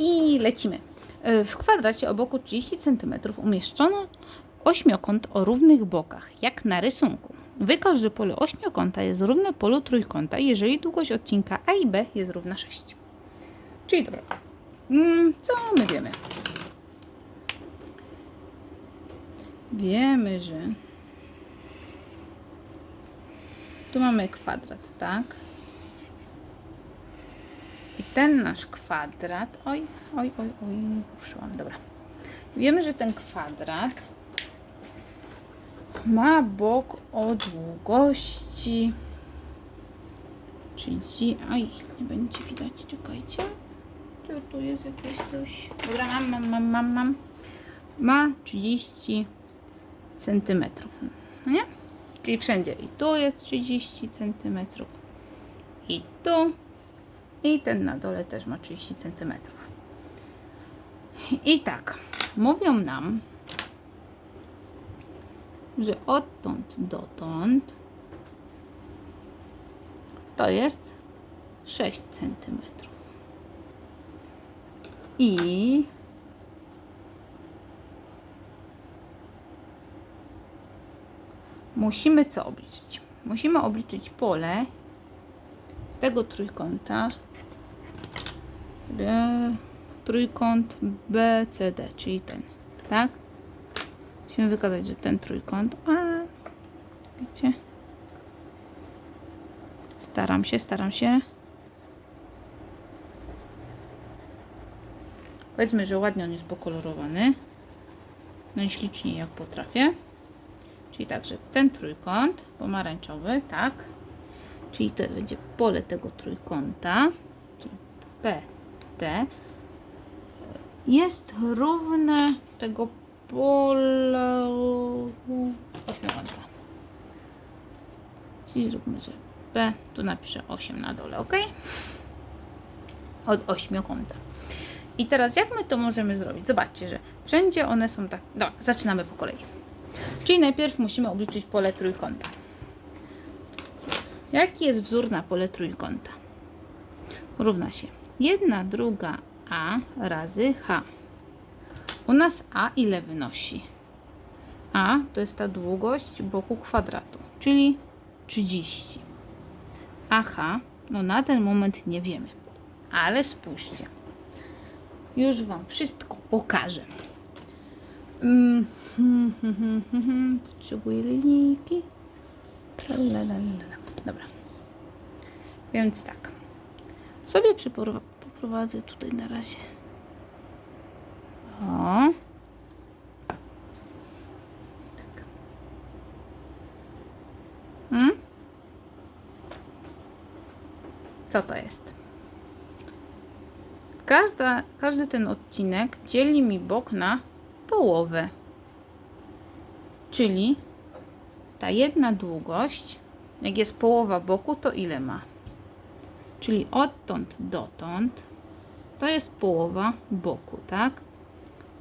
I lecimy. E, W kwadracie o boku 30 cm umieszczono ośmiokąt o równych bokach, jak na rysunku. Wykaż, że pole ośmiokąta jest równe polu trójkąta, jeżeli długość odcinka A i B jest równa 6. Czyli dobra. Mm, co my wiemy? Wiemy, że tu mamy kwadrat, tak? I ten nasz kwadrat, oj, oj, oj, oj, ruszyłam, dobra. Wiemy, że ten kwadrat ma bok o długości 30, oj, nie będzie widać, czekajcie. Czy tu jest jakieś coś? Dobra, mam, mam, mam, mam, mam. Ma 30 centymetrów, nie? Czyli wszędzie. I tu jest 30 centymetrów. I tu. I ten na dole też ma 30 centymetrów. I tak, mówią nam, że odtąd dotąd to jest 6 centymetrów. I musimy co obliczyć? Musimy obliczyć pole tego trójkąta, sobie trójkąt BCD, czyli ten, tak? Musimy wykazać, że ten trójkąt, a wiecie, staram się, staram się. Powiedzmy, że ładnie on jest pokolorowany, najśliczniej jak potrafię. Czyli tak, że ten trójkąt pomarańczowy, tak, czyli to będzie pole tego trójkąta, PT, jest równe tego pola ośmiokąta. Czyli zróbmy, że P, tu napiszę 8 na dole, ok? Od ośmiokąta. I teraz jak my to możemy zrobić? Zobaczcie, że wszędzie one są tak. Dobra, zaczynamy po kolei. Czyli najpierw musimy obliczyć pole trójkąta. Jaki jest wzór na pole trójkąta? Równa się 1 druga A razy H. U nas A ile wynosi? A to jest ta długość boku kwadratu, czyli 30. A H, no na ten moment nie wiemy. Ale spójrzcie. Już Wam wszystko pokażę. Potrzebuję linijki. Dobra. Więc tak. Sobie poprowadzę tutaj na razie. O. Tak. Hmm? Co to jest? Każda, każdy ten odcinek dzieli mi bok na połowę. Czyli ta jedna długość, jak jest połowa boku, to ile ma? Czyli odtąd dotąd to jest połowa boku, tak?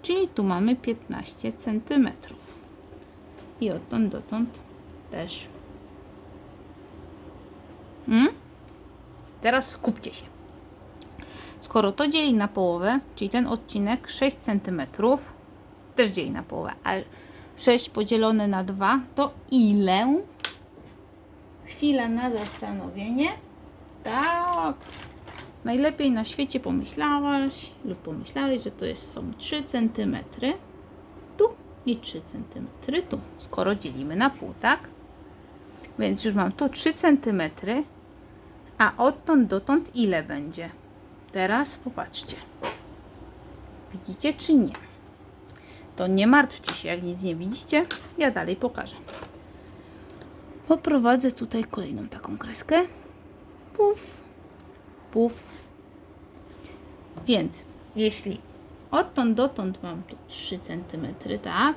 Czyli tu mamy 15 cm. I odtąd dotąd też. Hmm? Teraz skupcie się. Skoro to dzieli na połowę, czyli ten odcinek 6 cm też dzieli na połowę, a 6 podzielone na 2 to ile? Chwila na zastanowienie. Tak. Najlepiej na świecie pomyślałaś lub pomyślałeś, że to jest, są 3 cm tu i 3 cm tu, skoro dzielimy na pół, tak? Więc już mam tu 3 cm, a odtąd dotąd ile będzie? Teraz popatrzcie. Widzicie czy nie? To nie martwcie się, jak nic nie widzicie. Ja dalej pokażę. Poprowadzę tutaj kolejną taką kreskę. Puf, puf. Więc jeśli odtąd dotąd mam tu 3 cm, tak?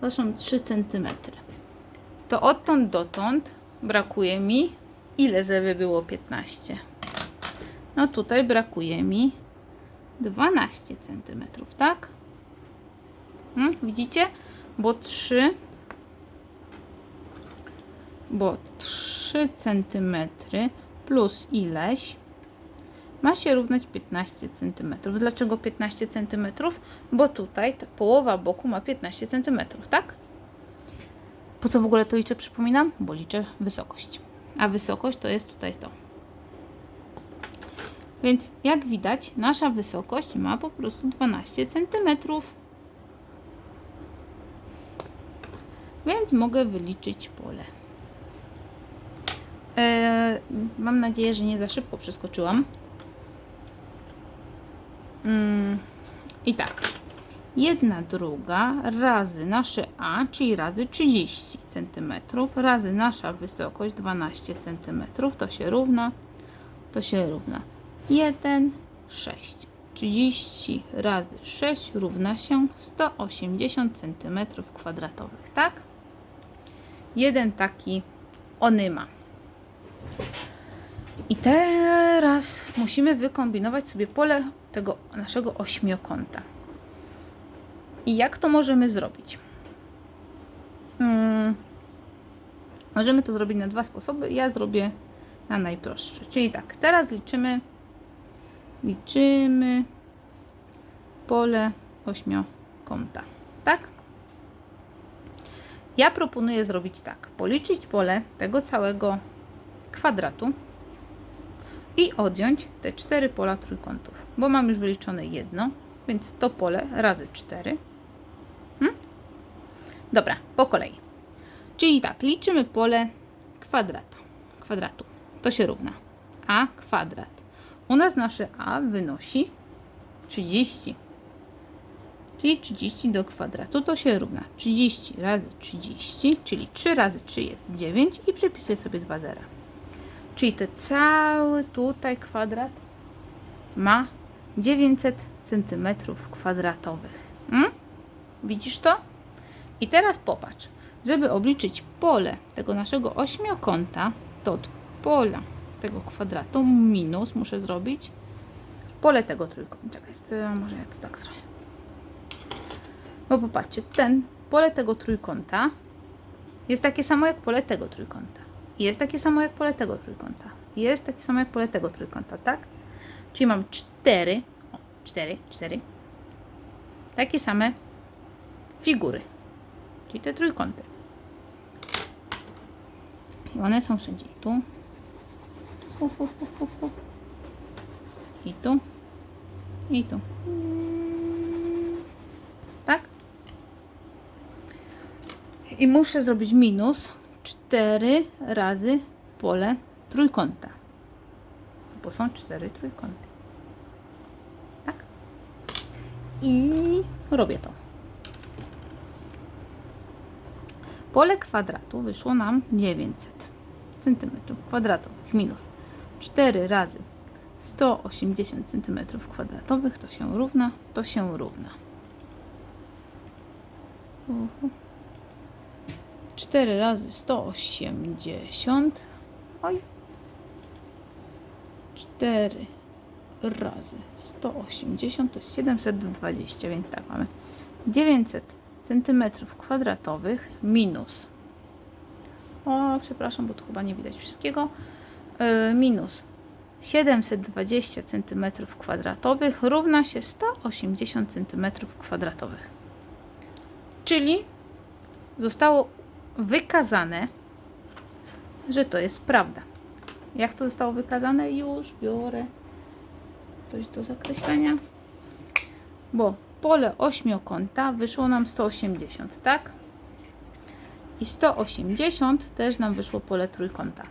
To są 3 cm. To odtąd dotąd brakuje mi ile, żeby było 15? No tutaj brakuje mi 12 cm, tak? Hmm, widzicie? Bo 3 bo 3 cm plus ileś ma się równać 15 cm. Dlaczego 15 cm? Bo tutaj ta połowa boku ma 15 cm, tak? Po co w ogóle to liczę, przypominam? Bo liczę wysokość. A wysokość to jest tutaj to. Więc jak widać, nasza wysokość ma po prostu 12 cm. Więc mogę wyliczyć pole. Eee, mam nadzieję, że nie za szybko przeskoczyłam. Mm, I tak. Jedna druga razy nasze A, czyli razy 30 cm, razy nasza wysokość 12 cm, to się równa, to się równa 1, 6. 30 razy 6 równa się 180 cm kwadratowych, tak? Jeden taki onyma. I teraz musimy wykombinować sobie pole tego naszego ośmiokąta. I jak to możemy zrobić? Hmm. Możemy to zrobić na dwa sposoby. Ja zrobię na najprostszy. Czyli tak, teraz liczymy liczymy pole ośmiokąta. Tak? Ja proponuję zrobić tak. Policzyć pole tego całego kwadratu i odjąć te cztery pola trójkątów, bo mam już wyliczone jedno, więc to pole razy 4. Hmm? Dobra, po kolei. Czyli tak, liczymy pole kwadratu. kwadratu. To się równa a kwadrat. U nas nasze a wynosi 30. Czyli 30 do kwadratu to się równa 30 razy 30, czyli 3 razy 3 jest 9 i przepisuję sobie 2 zera. Czyli ten cały tutaj kwadrat ma 900 cm kwadratowych. Hmm? Widzisz to? I teraz popatrz. Żeby obliczyć pole tego naszego ośmiokąta, to od pola tego kwadratu minus muszę zrobić pole tego trójkąta. Czekaj, może ja to tak zrobię. Bo popatrzcie, ten pole tego trójkąta jest takie samo jak pole tego trójkąta. Jest takie samo jak pole tego trójkąta. Jest takie samo jak pole tego trójkąta, tak? Czyli mam cztery, o, cztery, cztery, takie same figury. Czyli te trójkąty. I one są wszędzie. Tu. I tu. I tu. Tak? I muszę zrobić minus 4 razy pole trójkąta. Bo są cztery trójkąty. Tak? I robię to. Pole kwadratu wyszło nam 900 cm kwadratowych minus 4 razy 180 cm kwadratowych to się równa, to się równa. Uhu. 4 razy 180. Oj. 4 razy 180 to jest 720, więc tak mamy 900 centymetrów kwadratowych minus o, przepraszam, bo tu chyba nie widać wszystkiego yy, minus 720 centymetrów kwadratowych równa się 180 centymetrów kwadratowych. Czyli zostało wykazane, że to jest prawda. Jak to zostało wykazane? Już biorę coś do zakreślenia. Bo pole ośmiokąta wyszło nam 180, tak? I 180 też nam wyszło pole trójkąta.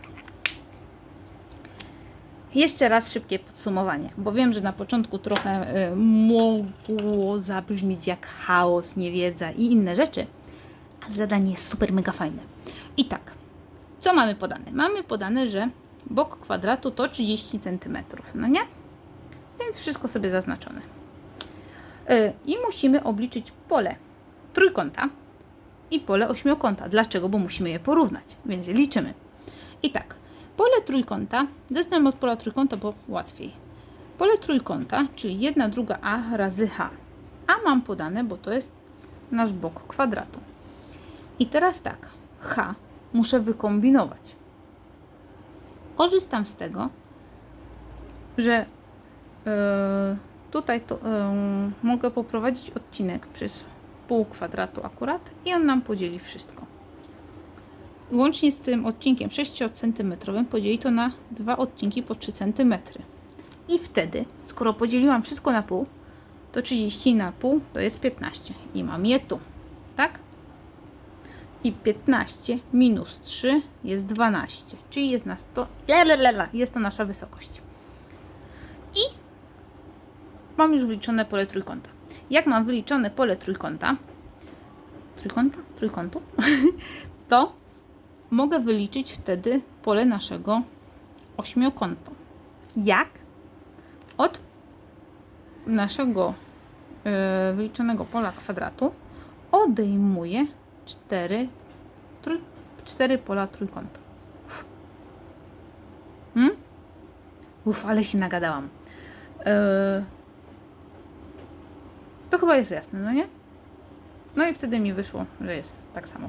Jeszcze raz szybkie podsumowanie, bo wiem, że na początku trochę y, mogło zabrzmieć jak chaos, niewiedza i inne rzeczy, zadanie jest super mega fajne. I tak, co mamy podane? Mamy podane, że bok kwadratu to 30 cm, no nie? Więc wszystko sobie zaznaczone. Y, I musimy obliczyć pole trójkąta i pole ośmiokąta. Dlaczego? Bo musimy je porównać, więc liczymy. I tak, pole trójkąta, zacznę od pola trójkąta, bo łatwiej. Pole trójkąta, czyli 1 druga a razy h. A mam podane, bo to jest nasz bok kwadratu. I teraz tak, h muszę wykombinować. Korzystam z tego, że e, tutaj to, e, mogę poprowadzić odcinek przez pół kwadratu akurat i on nam podzieli wszystko. Łącznie z tym odcinkiem 6 cm podzieli to na dwa odcinki po 3 cm. I wtedy, skoro podzieliłam wszystko na pół, to 30 na pół to jest 15 i mam je tu, tak? I 15 minus 3 jest 12, czyli jest na 100, lalalala, jest to nasza wysokość. I mam już wyliczone pole trójkąta. Jak mam wyliczone pole trójkąta, trójkąta, trójkątu, to mogę wyliczyć wtedy pole naszego ośmiokąta. Jak? Od naszego e, wyliczonego pola kwadratu odejmuję 4, trój, 4 pola trójkąta. Uf. Hmm? Uf, ale się nagadałam. E, to chyba jest jasne, no nie? No i wtedy mi wyszło, że jest tak samo.